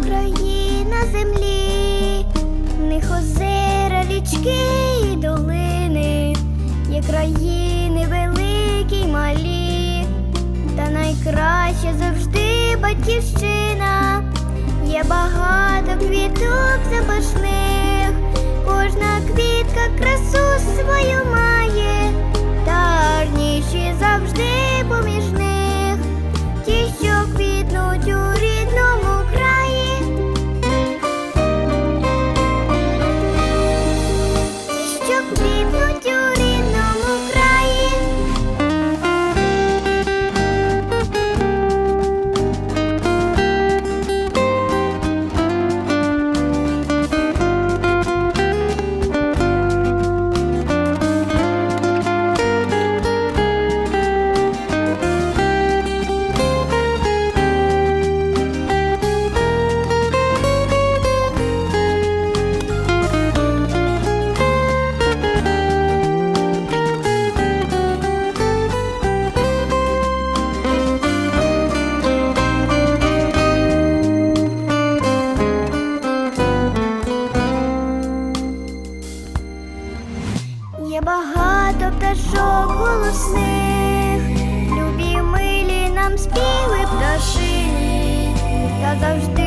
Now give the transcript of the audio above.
Україна землі, в них озера, річки і долини, є країни великі й малі, та найкраще завжди батьківщина. Є багато квіток запашних, кожна квітка красу свою you. do Є багато пташок голосних, любі милі нам співи пташини та завжди